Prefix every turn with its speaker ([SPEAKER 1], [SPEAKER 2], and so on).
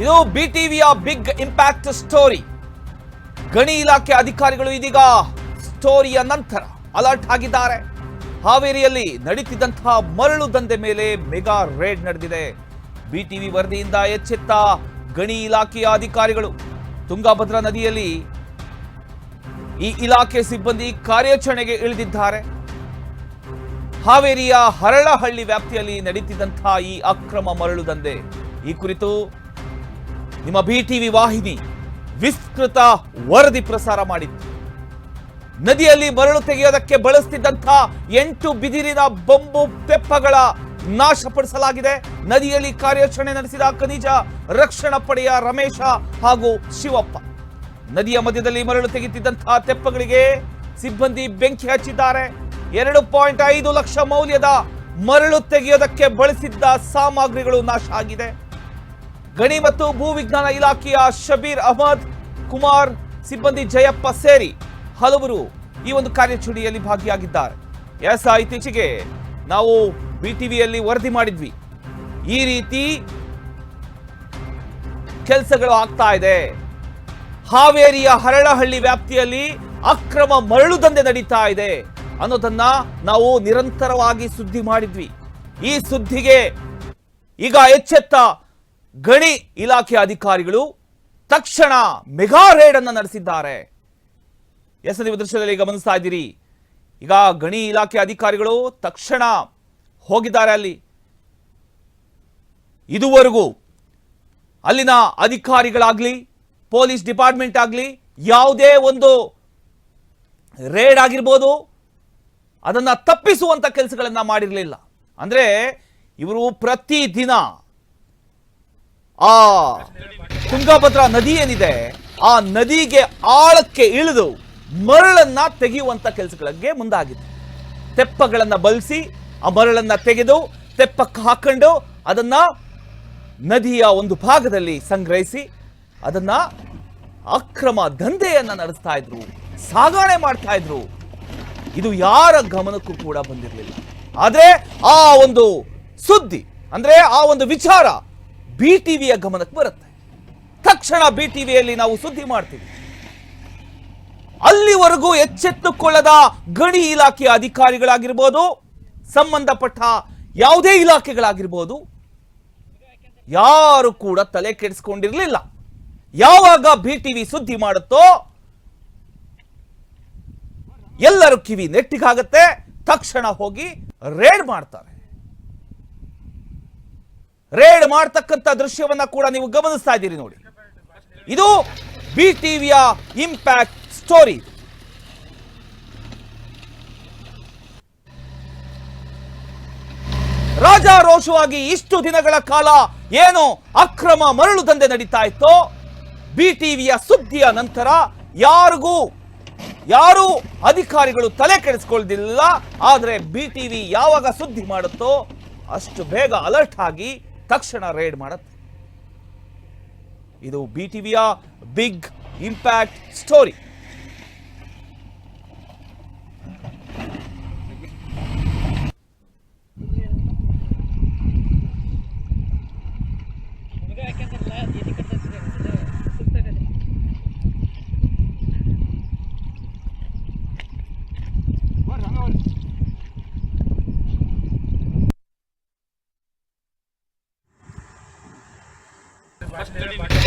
[SPEAKER 1] ಇದು ಬಿ ಟಿವಿಯ big impact story ಗಣಿ ಇಲಾಖೆ ಅಧಿಕಾರಿಗಳು ಇದೀಗ ಸ್ಟೋರಿಯ ನಂತರ ಅಲರ್ಟ್ ಆಗಿದ್ದಾರೆ. ಹಾವೇರಿಯಲ್ಲಿ ನಡೀತಿದ್ದಂತಹ ಮರಳು ದಂಧೆ ಮೇಲೆ ಮೆಗಾ ರೇಡ್ ನಡೆದಿದೆ. ಬಿಟಿವಿ ವರದಿಯಿಂದ ಎಚ್ಚೆತ್ತ ಗಣಿ ಇಲಾಖೆಯ ಅಧಿಕಾರಿಗಳು. ತುಂಗಾಭದ್ರಾ ನದಿಯಲ್ಲಿ ಈ ಇಲಾಖೆ ಸಿಬ್ಬಂದಿ ಕಾರ್ಯಾಚರಣೆಗೆ ಇಳಿದಿದ್ದಾರೆ. ಹಾವೇರಿಯ ಹರಳಹಳ್ಳಿ ವ್ಯಾಪ್ತಿಯಲ್ಲಿ ನಡೀತಿದ್ದಂತಹ ಈ ಅಕ್ರಮ ಮರಳು ದಂಧೆ. ಈ ಕುರಿತು ನಿಮ್ಮ ಬಿ ಟಿವಿ ವಾಹಿನಿ ವಿಸ್ತೃತ ವರದಿ ಪ್ರಸಾರ ಮಾಡಿತ್ತು. ನದಿಯಲ್ಲಿ ಮರಳು ತೆಗೆಯೋದಕ್ಕೆ ಬಳಸ್ತಿದ್ದಂಥ ಎಂಟು ಬಿದಿರಿನ ಬೊಂಬು ತೆಪ್ಪಗಳ ನಾಶಪಡಿಸಲಾಗಿದೆ. ನದಿಯಲ್ಲಿ ಕಾರ್ಯಾಚರಣೆ ನಡೆಸಿದ ಖನಿಜ ರಕ್ಷಣಾ ಪಡೆಯ ರಮೇಶ ಹಾಗೂ ಶಿವಪ್ಪ. ನದಿಯ ಮಧ್ಯದಲ್ಲಿ ಮರಳು ತೆಗೆಯುತ್ತಿದ್ದಂತಹ ತೆಪ್ಪಗಳಿಗೆ ಸಿಬ್ಬಂದಿ ಬೆಂಕಿ ಹಚ್ಚಿದ್ದಾರೆ. ಎರಡು ಪಾಯಿಂಟ್ ಐದು ಲಕ್ಷ ಮೌಲ್ಯದ ಮರಳು ತೆಗೆಯೋದಕ್ಕೆ ಬಳಸಿದ್ದ ಸಾಮಗ್ರಿಗಳು ನಾಶ ಆಗಿದೆ. ಗಣಿ ಮತ್ತು ಭೂ ವಿಜ್ಞಾನ ಇಲಾಖೆಯ ಶಬೀರ್ ಅಹಮದ್, ಕುಮಾರ್ ಸಿಬ್ಬಂದಿ ಜಯಪ್ಪ ಸೇರಿ ಹಲವರು ಈ ಒಂದು ಕಾರ್ಯಾಚರಣೆಯಲ್ಲಿ ಭಾಗಿಯಾಗಿದ್ದಾರೆ. ಎಸ್ ಇತ್ತೀಚೆಗೆ ನಾವು ಬಿ ಟಿವಿಯಲ್ಲಿ ವರದಿ ಮಾಡಿದ್ವಿ. ಈ ರೀತಿ ಕೆಲಸಗಳು ಆಗ್ತಾ ಇದೆ. ಹಾವೇರಿಯ ಹರಳಹಳ್ಳಿ ವ್ಯಾಪ್ತಿಯಲ್ಲಿ ಅಕ್ರಮ ಮರಳು ದಂಧೆ ನಡೀತಾ ಇದೆ ಅನ್ನೋದನ್ನ ನಾವು ನಿರಂತರವಾಗಿ ಸುದ್ದಿ ಮಾಡಿದ್ವಿ. ಈ ಸುದ್ದಿಗೆ ಈಗ ಎಚ್ಚೆತ್ತ ಗಣಿ ಇಲಾಖೆ ಅಧಿಕಾರಿಗಳು ತಕ್ಷಣ ಮೆಗಾ ರೇಡ್ ಅನ್ನು ನಡೆಸಿದ್ದಾರೆ. ಎಸ್ ನೀವು ದೃಶ್ಯದಲ್ಲಿ ಗಮನಿಸ್ತಾ ಇದ್ದೀರಿ. ಈಗ ಗಣಿ ಇಲಾಖೆ ಅಧಿಕಾರಿಗಳು ತಕ್ಷಣ ಹೋಗಿದ್ದಾರೆ ಅಲ್ಲಿ. ಇದುವರೆಗೂ ಅಲ್ಲಿನ ಅಧಿಕಾರಿಗಳಾಗ್ಲಿ, ಪೊಲೀಸ್ ಡಿಪಾರ್ಟ್ಮೆಂಟ್ ಆಗಲಿ ಯಾವುದೇ ಒಂದು ರೇಡ್ ಆಗಿರ್ಬೋದು, ಅದನ್ನು ತಪ್ಪಿಸುವಂಥ ಕೆಲಸಗಳನ್ನು ಮಾಡಿರಲಿಲ್ಲ. ಅಂದ್ರೆ ಇವರು ಪ್ರತಿದಿನ ಆ ತುಂಗಭದ್ರಾ ನದಿ ಏನಿದೆ, ಆ ನದಿಗೆ ಆಳಕ್ಕೆ ಇಳಿದು ಮರಳನ್ನ ತೆಗೆಯುವಂತ ಕೆಲಸಗಳಿಗೆ ಮುಂದಾಗಿದೆ ತೆಪ್ಪಗಳನ್ನ ಬಳಸಿ ಆ ಮರಳನ್ನ ತೆಗೆದು ತೆಪ್ಪಕ್ಕೆ ಹಾಕೊಂಡು ಅದನ್ನ ನದಿಯ ಒಂದು ಭಾಗದಲ್ಲಿ ಸಂಗ್ರಹಿಸಿ ಅದನ್ನ ಅಕ್ರಮ ದಂಧೆಯನ್ನ ನಡೆಸ್ತಾ ಇದ್ರು, ಸಾಗಾಣೆ ಮಾಡ್ತಾ ಇದ್ರು. ಇದು ಯಾರ ಗಮನಕ್ಕೂ ಕೂಡ ಬಂದಿರಲಿಲ್ಲ. ಆದ್ರೆ ಆ ಒಂದು ಸುದ್ದಿ, ಅಂದ್ರೆ ಆ ಒಂದು ವಿಚಾರ ಬಿ ಟಿವಿಯ ಗಮನಕ್ಕೆ ಬರುತ್ತೆ. ತಕ್ಷಣ ಬಿ ಟಿವಿಯಲ್ಲಿ ನಾವು ಸುದ್ದಿ ಮಾಡ್ತೀವಿ. ಅಲ್ಲಿವರೆಗೂ ಎಚ್ಚೆತ್ತುಕೊಳ್ಳದ ಗಣಿ ಇಲಾಖೆಯ ಅಧಿಕಾರಿಗಳಾಗಿರ್ಬೋದು, ಸಂಬಂಧಪಟ್ಟ ಯಾವುದೇ ಇಲಾಖೆಗಳಾಗಿರ್ಬೋದು, ಯಾರು ಕೂಡ ತಲೆ ಕೆಡಿಸ್ಕೊಂಡಿರಲಿಲ್ಲ. ಯಾವಾಗ ಬಿ ಟಿವಿ ಸುದ್ದಿ ಮಾಡುತ್ತೋ, ಎಲ್ಲರೂ ಕಿವಿ ನೆಟ್ಟಿಗಾಗತ್ತೆ. ತಕ್ಷಣ ಹೋಗಿ ರೇಡ್ ಮಾಡ್ತಾರೆ. ರೇಡ್ ಮಾಡ್ತಕ್ಕಂಥ ದೃಶ್ಯವನ್ನ ಕೂಡ ನೀವು ಗಮನಿಸ್ತಾ ಇದ್ದೀರಿ ನೋಡಿ. ಇದು ಬಿ ಟಿವಿಯ ಇಂಪ್ಯಾಕ್ಟ್ ಸ್ಟೋರಿ ರಾಜಾರೋಷವಾಗಿ ಇಷ್ಟು ದಿನಗಳ ಕಾಲ ಏನು ಅಕ್ರಮ ಮರಳು ದಂಧೆ ನಡೀತಾ ಇತ್ತೋ ಬಿ ಟಿವಿಯ ಸುದ್ದಿಯ ನಂತರ ಯಾರಿಗೂ, ಯಾರು ಅಧಿಕಾರಿಗಳು ತಲೆ ಕೆಡಿಸ್ಕೊಳ್ದಿಲ್ಲ, ಆದರೆ ಬಿ ಟಿವಿ ಯಾವಾಗ ಸುದ್ದಿ ಮಾಡುತ್ತೋ ಅಷ್ಟು ಬೇಗ ಅಲರ್ಟ್ ಆಗಿ ತಕ್ಷಣ ರೈಡ್ ಮಾಡುತ್ತೆ. ಇದು ಬಿ ಟಿವಿಯ big impact story
[SPEAKER 2] first Masculinidad.